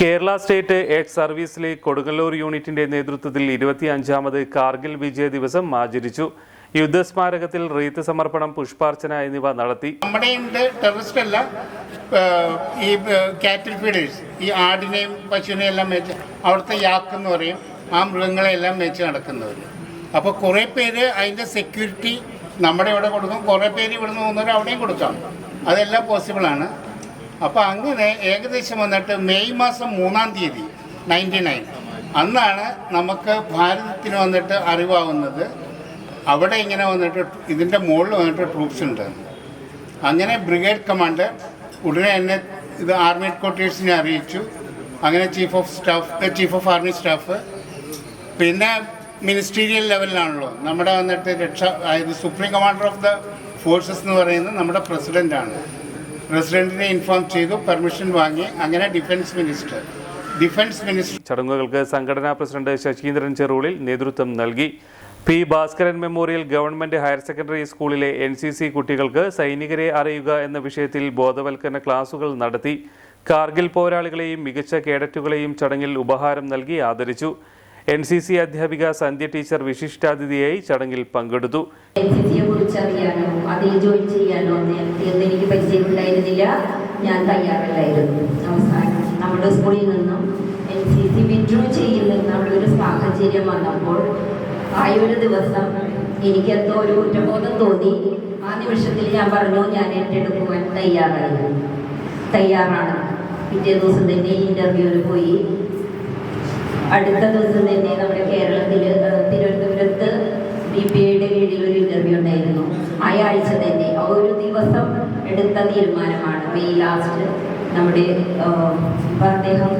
Kerala state aid സർവീസിലെ Kodungallur യൂണിറ്റിന്റെ നേതൃത്വത്തിൽ ഇരുപത്തിയഞ്ചാമത് കാർഗിൽ വിജയ ദിവസം ആചരിച്ചു. യുദ്ധസ്മാരകത്തിൽ റീത്ത് സമർപ്പണം പുഷ്പാർച്ചന എന്നിവ നടത്തി. നമ്മുടെ ടെററിസ്റ്റ് അല്ല ഈ കാറ്റിൽ ഫീഡേഴ്സ് ഈ ആടിനെയും പശുവിനെയും എല്ലാം മേച്ച് അവിടുത്തെ യാക്ക് എന്ന് പറയും. ആ മൃഗങ്ങളെല്ലാം മേച്ച് നടക്കുന്നവർ. അപ്പോൾ കുറേ പേര് അതിന്റെ സെക്യൂരിറ്റി നമ്മുടെ ഇവിടെ കൊടുക്കും. കുറേ പേര് ഇവിടുന്ന് പോകുന്നവർ അവിടെയും കൊടുക്കാം. അതെല്ലാം പോസിബിളാണ് അപ്പോൾ അങ്ങനെ ഏകദേശം വന്നിട്ട് മെയ് മാസം മൂന്നാം തീയതി നയന്റി നയൻ അന്നാണ് നമുക്ക് ഭാരതത്തിന് വന്നിട്ട് അറിവാകുന്നത് അവിടെ ഇങ്ങനെ വന്നിട്ട് ഇതിന്റെ മുകളിൽ വന്നിട്ട് ട്രൂപ്സ് ഉണ്ട്. അങ്ങനെ ബ്രിഗേഡ് കമാൻഡർ ഉടനെ തന്നെ ഇത് ആർമി ക്വാർട്ടേഴ്സിനെ അറിയിച്ചു. അങ്ങനെ chief of staff chief of army staff പിന്നെ മിനിസ്റ്റീരിയൽ ലെവലിലാണല്ലോ നമ്മുടെ വന്നിട്ട് രക്ഷ അതായത് supreme commander of the forces എന്ന് പറയുന്നത് നമ്മുടെ പ്രസിഡന്റാണ് പ്രസിഡന്റിനെ ഇൻഫോം ചെയ്തു പെർമിഷൻ വാങ്ങി. അങ്ങനെ ഡിഫൻസ് മിനിസ്റ്റർ. ഡിഫൻസ് മിനിസ്റ്റർ ചടങ്ങുകൾക്ക് സംഘടനാ പ്രസിഡന്റ് ശശീന്ദ്രൻ ചെറുളിൽ നേതൃത്വം നൽകി. P Bhaskaran memorial government higher secondary സ്കൂളിലെ എൻ സി സി കുട്ടികൾക്ക് സൈനികരെ അറിയുക എന്ന വിഷയത്തിൽ ബോധവൽക്കരണ ക്ലാസുകൾ നടത്തി. കാർഗിൽ പോരാളികളെയും മികച്ച കേഡറ്റുകളെയും ചടങ്ങിൽ ഉപഹാരം നൽകി ആദരിച്ചു. എൻ സി സി അധ്യാപിക സന്ധ്യ ടീച്ചർ വിശിഷ്ടാതിഥിയായി ചടങ്ങിൽ പങ്കെടുത്തു. എൻ അതിൽ എനിക്ക് പരിചയമുണ്ടായിരുന്നില്ല. ഞാൻ തയ്യാറല്ലായിരുന്നു. അവസാനം നമ്മുടെ സ്കൂളിൽ നിന്നും ഒരു വന്നപ്പോൾ ദിവസം എനിക്ക് എന്തോ ഒരു കുറ്റബോധം തോന്നി. ആ നിമിഷത്തിൽ ഞാൻ പറഞ്ഞു ഞാൻ ഏറ്റെടുക്കുവാൻ തയ്യാറായിരുന്നു തയ്യാറാണ്. പിറ്റേ ദിവസം തന്നെ ഇന്റർവ്യൂവിന് പോയി. അടുത്ത ദിവസം തന്നെ നമ്മുടെ കേരളത്തിൽ തിരുവനന്തപുരത്ത് ബി പി ഐയുടെ കീഴിൽ ഒരു ഇന്റർവ്യൂ ഉണ്ടായിരുന്നു. ആ ആഴ്ച തന്നെ ഒരു ദിവസം എടുത്ത തീരുമാനമാണ് മെയ് ലാസ്റ്റ് നമ്മുടെ അദ്ദേഹം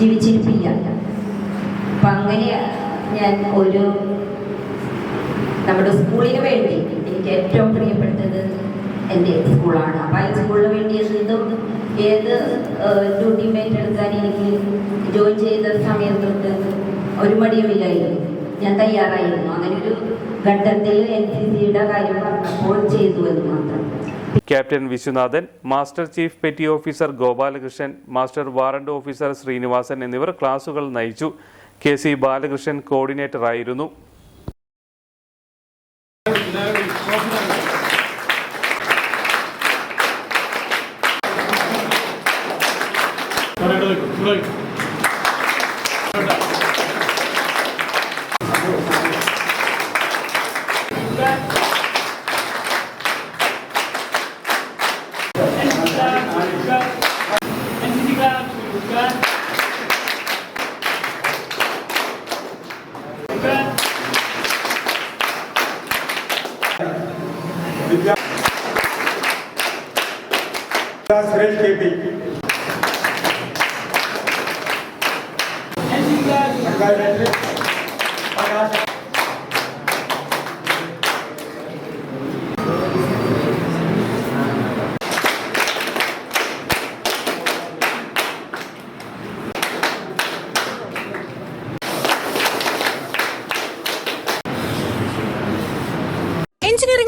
ജീവിച്ചിരിപ്പില്ല. അപ്പം അങ്ങനെ ഞാൻ ഒരു നമ്മുടെ സ്കൂളിന് വേണ്ടി എനിക്ക് ഏറ്റവും പ്രിയപ്പെട്ടത് എന്റെ സ്കൂളാണ്. അപ്പം ആ സ്കൂളിന് വേണ്ടി എന്തും ഏത് ഡ്യൂട്ടി ഏറ്റെടുക്കാൻ എനിക്ക് ജോയിൻ ചെയ്ത സമയത്തൊട്ട് ഒരു മടിയുമില്ലായിരുന്നു ഞാൻ തയ്യാറായിരുന്നു. അങ്ങനെ ഒരു ഘട്ടത്തിൽ എൻ സി സിയുടെ കാര്യം പറഞ്ഞപ്പോൾ ചെയ്തു എന്ന് മാത്രം. Captain Viswanathan master chief petty officer Gopalakrishnan master warrant officer Sreenivasan എന്നിവർ ക്ലാസുകൾ നയിച്ചു. കെ സി ബാലകൃഷ്ണൻ കോർഡിനേറ്ററായിരുന്നു. Gracias. Gracias. Gracias. K P എഞ്ചിനീയറിംഗോ